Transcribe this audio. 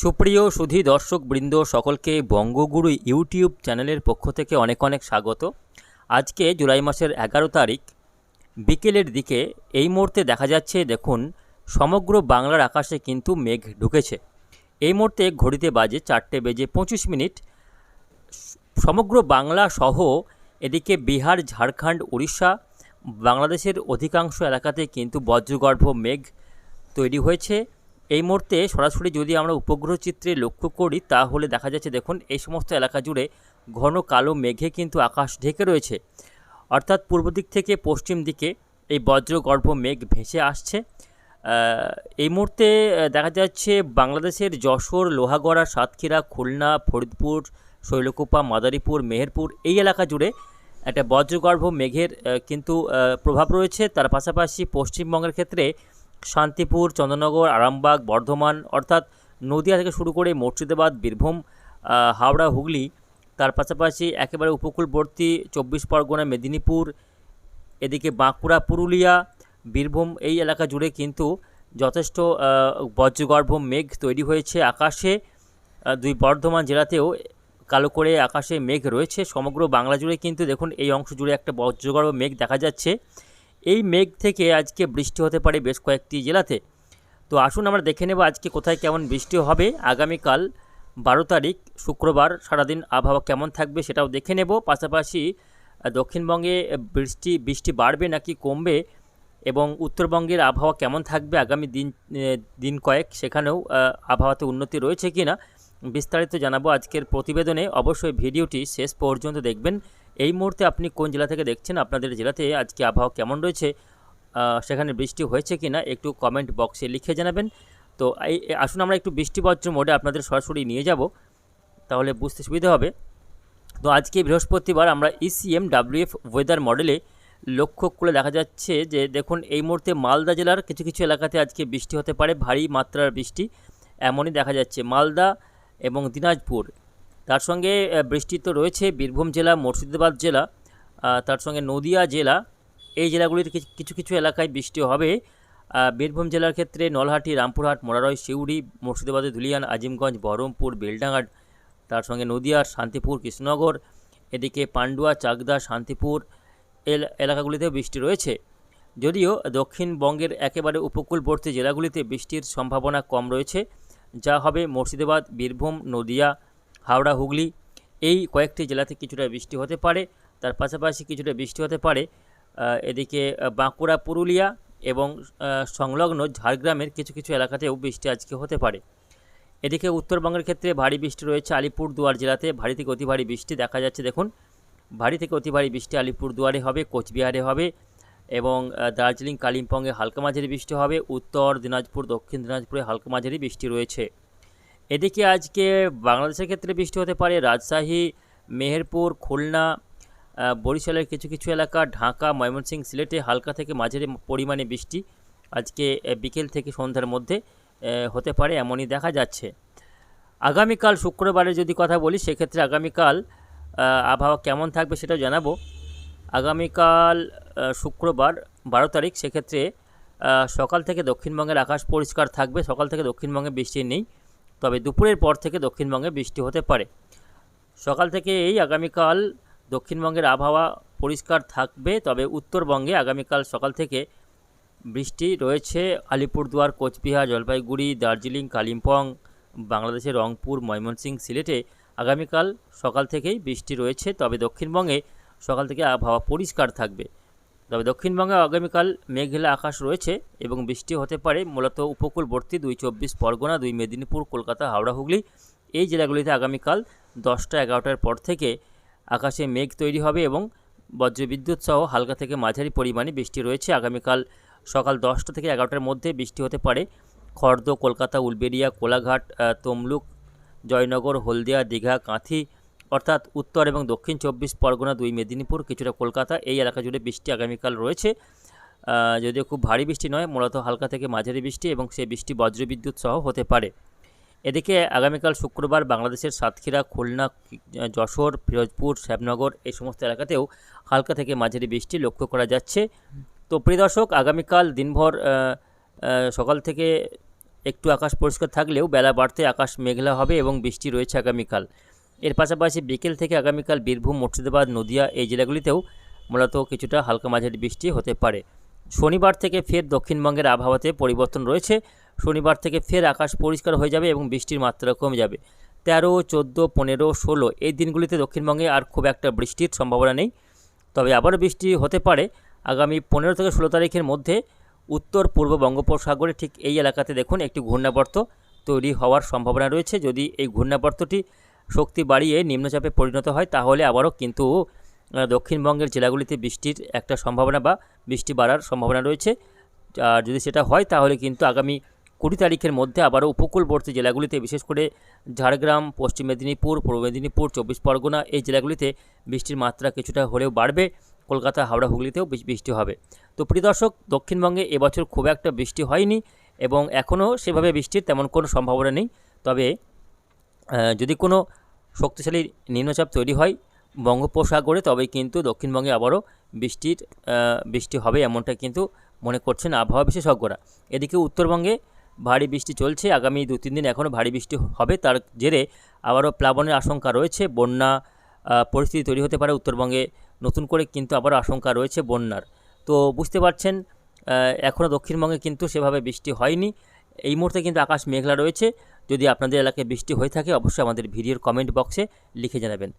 সুপ্রিয় সুধী দর্শক বৃন্দ সকলকে বঙ্গগুরু ইউটিউব চ্যানেলের পক্ষ থেকে অনেক অনেক স্বাগত। আজকে জুলাই মাসের এগারো তারিখ, বিকেলের দিকে এই মুহূর্তে দেখা যাচ্ছে, দেখুন, সমগ্র বাংলার আকাশে কিন্তু মেঘ ঢুকেছে। এই মুহূর্তে ঘড়িতে বাজে চারটে বেজে পঁচিশ মিনিট। সমগ্র বাংলা সহ এদিকে বিহার, ঝাড়খণ্ড, উড়িষ্যা, বাংলাদেশের অধিকাংশ এলাকাতে কিন্তু বজ্রগর্ভ মেঘ তৈরি হয়েছে। এই মুহূর্তে সরাসরি যদি আমরা উপগ্রহ চিত্রে লক্ষ্য করি, তাহলে দেখা যাচ্ছে দেখুন, এই সমস্ত এলাকা জুড়ে ঘন কালো মেঘে কিন্তু আকাশ ঢেকে রয়েছে। অর্থাৎ পূর্ব দিক থেকে পশ্চিম দিকে এই বজ্রগর্ভ মেঘ ভেসে আসছে। এই মুহূর্তে দেখা যাচ্ছে বাংলাদেশের যশোর, লোহাগড়া, সাতক্ষীরা, খুলনা, ফরিদপুর, শৈলকুপা, মাদারীপুর, মেহেরপুর এই এলাকা জুড়ে একটা বজ্রগর্ভ মেঘের কিন্তু প্রভাব রয়েছে। তার পাশাপাশি পশ্চিমবঙ্গের ক্ষেত্রে শান্তিপুর, চন্দ্রনগর, আরামবাগ, বর্ধমান, অর্থাৎ নদিয়া থেকে শুরু করে মুর্শিদাবাদ, বীরভূম হাওড়া, হুগলি, তার পাশাপাশি একেবারে উপকূলবর্তী চব্বিশ পরগনা, মেদিনীপুর, এদিকে বাঁকুড়া, পুরুলিয়া, বীরভূম এই এলাকা জুড়ে কিন্তু যথেষ্ট বজ্রগর্ভ মেঘ তৈরি হয়েছে আকাশে। দুই বর্ধমান জেলাতেও কালো করে আকাশে মেঘ রয়েছে। সমগ্র বাংলা জুড়ে কিন্তু দেখুন এই অংশ জুড়ে একটা বজ্রগর্ভ মেঘ দেখা যাচ্ছে। এই মেঘ থেকে আজকে বৃষ্টি হতে পারে বেশ কয়েকটি জেলাতে। তো আসুন আমরা দেখে নেব আজকে কোথায় কেমন বৃষ্টি হবে। আগামীকাল বারো তারিখ, শুক্রবার সারাদিন আবহাওয়া কেমন থাকবে সেটাও দেখে নেব। পাশাপাশি দক্ষিণবঙ্গে বৃষ্টি বৃষ্টি বাড়বে নাকি কমবে এবং উত্তরবঙ্গের আবহাওয়া কেমন থাকবে আগামী দিন দিন কয়েক সেখানেও আবহাওয়াতে উন্নতি রয়েছে কি না বিস্তারিত জানাব আজকের প্রতিবেদনে। অবশ্যই ভিডিওটি শেষ পর্যন্ত দেখবেন। এই মুহূর্তে আপনি কোন জেলা থেকে দেখছেন? আপনাদের জেলাতে আজকে আবহাওয়া কেমন রয়েছে? সেখানে বৃষ্টি হয়েছে কি না একটু কমেন্ট বক্সে লিখে জানাবেন। তো এই আসুন আমরা একটু বৃষ্টি বজ্র মোডে আপনাদের সরাসরি নিয়ে যাব। তাহলে বুঝতে সুবিধা হবে। তো আজকে বৃহস্পতিবার আমরা ইসিএম ডাব্লিউএফ ওয়েদার মডেলে লক্ষ্য করে দেখা যাচ্ছে যে, দেখুন, এই মুহূর্তে মালদা জেলার কিছু কিছু এলাকাতে আজকে বৃষ্টি হতে পারে। ভারী মাত্রার বৃষ্টি এমনই দেখা যাচ্ছে। মালদা এবং দিনাজপুর। তার সঙ্গে বৃষ্টি তো রয়েছে, বীরভূম জেলা, মুর্শিদাবাদ জেলা তার সঙ্গে নদিয়া জেলা, এই জেলাগুলির কিছু- কিছু এলাকায় বৃষ্টি হবে। বীরভূম জেলার ক্ষেত্রে নলহাটি, রামপুরহাট, মোরারই সিউড়ি মুর্শিদাবাদের ধুলিয়ান, আজিমগঞ্জ, বহরমপুর বেলডাঙ্গা তার সঙ্গে নদিয়ার শান্তিপুর, কৃষ্ণনগর, এদিকে পান্ডুয়া, চাকদা, শান্তিপুর এল, এলাকাগুলিতেও বৃষ্টি রয়েছে। যদিও দক্ষিণবঙ্গের একেবারে উপকূলবর্তী জেলাগুলিতে বৃষ্টির সম্ভাবনা কম রয়েছে, যা হবে মুর্শিদাবাদ, বীরভূম, নদিয়া হাওড়া হুগলি এই কয়েকটি জেলাতে কিছুটা বৃষ্টি হতে পারে। তার পাশাপাশি কিছুটা বৃষ্টি হতে পারে এদিকে বাঁকুড়া, পুরুলিয়া এবং সংলগ্ন ঝাড়গ্রামের কিছু কিছু এলাকাতেও বৃষ্টি আজকে হতে পারে। এদিকে উত্তরবঙ্গের ক্ষেত্রে ভারী বৃষ্টি রয়েছে আলিপুরদুয়ার জেলাতে। ভারী থেকে অতি ভারী বৃষ্টি দেখা যাচ্ছে, দেখুন। ভারী থেকে অতি ভারী বৃষ্টি আলিপুরদুয়ারে হবে, কোচবিহারে হবে এবং দার্জিলিং, কালিম্পংয়ে হালকা মাঝারি বৃষ্টি হবে। উত্তর দিনাজপুর, দক্ষিণ দিনাজপুরে হালকা মাঝারি বৃষ্টি রয়েছে। এদিকে আজকে বাংলাদেশের ক্ষেত্রে বৃষ্টি হতে পারে। রাজশাহী, মেহেরপুর, খুলনা বরিশালের কিছু কিছু এলাকা, ঢাকা, ময়মনসিংহ, সিলেটে হালকা থেকে মাঝারি পরিমাণে বৃষ্টি আজকে বিকেল থেকে সন্ধ্যার মধ্যে হতে পারে এমনই দেখা যাচ্ছে। আগামীকাল শুক্রবারে যদি কথা বলি, সেক্ষেত্রে আগামীকাল আবহাওয়া কেমন থাকবে সেটাও জানাব। আগামীকাল শুক্রবার, বারো তারিখ, সেক্ষেত্রে সকাল থেকে দক্ষিণবঙ্গের আকাশ পরিষ্কার থাকবে। সকাল থেকে দক্ষিণবঙ্গে বৃষ্টি নেই। তবে দুপুরের পর থেকে দক্ষিণবঙ্গে বৃষ্টি হতে পারে। সকাল থেকে এই আগামীকাল দক্ষিণবঙ্গের আবহাওয়া পরিষ্কার থাকবে, তবে উত্তরবঙ্গে আগামীকাল সকাল থেকে বৃষ্টি রয়েছে। আলিপুরদুয়ার, কোচবিহার, জলপাইগুড়ি, দার্জিলিং, কালিম্পং, বাংলাদেশের রংপুর, ময়মনসিংহ, সিলেটে আগামীকাল সকাল থেকেই বৃষ্টি রয়েছে, তবে দক্ষিণবঙ্গে সকাল থেকে আবহাওয়া পরিষ্কার থাকবে। তবে দক্ষিণবঙ্গে আগামীকাল মেঘলা আকাশ রয়েছে এবং বৃষ্টি হতে পারে, মূলত উপকূলবর্তী দুই চব্বিশ পরগনা, দুই মেদিনীপুর, কলকাতা, হাওড়া, হুগলি। এই জেলাগুলিতে আগামীকাল দশটা এগারোটার পর থেকে আকাশে মেঘ তৈরি হবে এবং বজ্রবিদ্যুৎ সহ হালকা থেকে মাঝারি পরিমাণে বৃষ্টি রয়েছে। আগামীকাল সকাল দশটা থেকে এগারোটার মধ্যে বৃষ্টি হতে পারে। খর্দ, কলকাতা, উলবেড়িয়া, কোলাঘাট তমলুক, জয়নগর, হলদিয়া, দীঘা, কাঁথি অর্থাৎ উত্তর এবং দক্ষিণ চব্বিশ পরগনা দুই, মেদিনীপুর, কিছুটা কলকাতা, এই এলাকা জুড়ে বৃষ্টি আগামীকাল রয়েছে। যদিও খুব ভারী বৃষ্টি নয়, মূলত হালকা থেকে মাঝারি বৃষ্টি এবং সেই বৃষ্টি বজ্রবিদ্যুৎ সহ হতে পারে। এদিকে আগামীকাল শুক্রবার বাংলাদেশের সাতক্ষীরা, খুলনা যশোর, ফিরোজপুর, শ্যামনগর এই সমস্ত এলাকাতেও হালকা থেকে মাঝারি বৃষ্টি লক্ষ্য করা যাচ্ছে। তো প্রিয় দর্শক, আগামীকাল দিনভর সকাল থেকে একটু আকাশ পরিষ্কার থাকলেও বেলা বাড়তে আকাশ মেঘলা হবে এবং বৃষ্টি রয়েছে আগামীকাল। এর পাশাপাশি বিকেল থেকে আগামীকাল বীরভূম, মুর্শিদাবাদ, নদিয়া এই জেলাগুলিতেও মূলত কিছুটা হালকা মাঝারি বৃষ্টি হতে পারে। শনিবার থেকে ফের দক্ষিণবঙ্গের আবহাওয়াতে পরিবর্তন রয়েছে। শনিবার থেকে ফের আকাশ পরিষ্কার হয়ে যাবে এবং বৃষ্টির মাত্রা কমে যাবে। তেরো, চোদ্দ, পনেরো, ষোলো এই দিনগুলিতে দক্ষিণবঙ্গে আর খুব একটা বৃষ্টির সম্ভাবনা নেই। তবে আবারও বৃষ্টি হতে পারে। আগামী পনেরো থেকে ষোলো তারিখের মধ্যে উত্তর, পূর্ব বঙ্গোপসাগরে ঠিক এই এলাকাতে দেখুন একটি ঘূর্ণাবর্ত তৈরি হওয়ার সম্ভাবনা রয়েছে। যদি এই ঘূর্ণাবর্তটি শক্তি বাড়িয়ে নিম্নচাপে পরিণত হয়, তাহলে আবারও কিন্তু দক্ষিণবঙ্গের জেলাগুলিতে বৃষ্টির একটা সম্ভাবনা বা বৃষ্টি বাড়ার সম্ভাবনা রয়েছে। আর যদি সেটা হয়, তাহলে কিন্তু আগামী কুড়ি তারিখের মধ্যে আবারও উপকূলবর্তী জেলাগুলিতে, বিশেষ করে ঝাড়গ্রাম, পশ্চিম মেদিনীপুর, পূর্ব মেদিনীপুর, চব্বিশ পরগনা, এই জেলাগুলিতে বৃষ্টির মাত্রা কিছুটা হলেও বাড়বে। কলকাতা, হাওড়া, হুগলিতেও বৃষ্টি হবে। তো প্রিয় দর্শক, দক্ষিণবঙ্গে এবছর খুব একটা বৃষ্টি হয়নি এবং এখনও সেভাবে বৃষ্টির তেমন কোনো সম্ভাবনা নেই। তবে যদি কোনো শক্তিশালী নিম্নচাপ তৈরি হয় বঙ্গোপসাগরে, তবে কিন্তু দক্ষিণবঙ্গে আবারও বৃষ্টির বৃষ্টি হবে এমনটা কিন্তু মনে করছেন আবহাওয়া বিশেষজ্ঞরা। এদিকে উত্তরবঙ্গে ভারী বৃষ্টি চলছে। আগামী দু তিন দিন এখনও ভারী বৃষ্টি হবে। তার জেরে আবারও প্লাবনের আশঙ্কা রয়েছে। বন্যা পরিস্থিতি তৈরি হতে পারে উত্তরবঙ্গে। নতুন করে কিন্তু আবারও আশঙ্কা রয়েছে বন্যার। তো বুঝতে পারছেন এখনও দক্ষিণবঙ্গে কিন্তু সেভাবে বৃষ্টি হয়নি। এই মুহূর্তে কিন্তু আকাশ মেঘলা রয়েছে। যদি আপনাদের এলাকায় বৃষ্টি হয়ে থাকে অবশ্যই আমাদের ভিডিওর কমেন্ট বক্সে লিখে জানাবেন।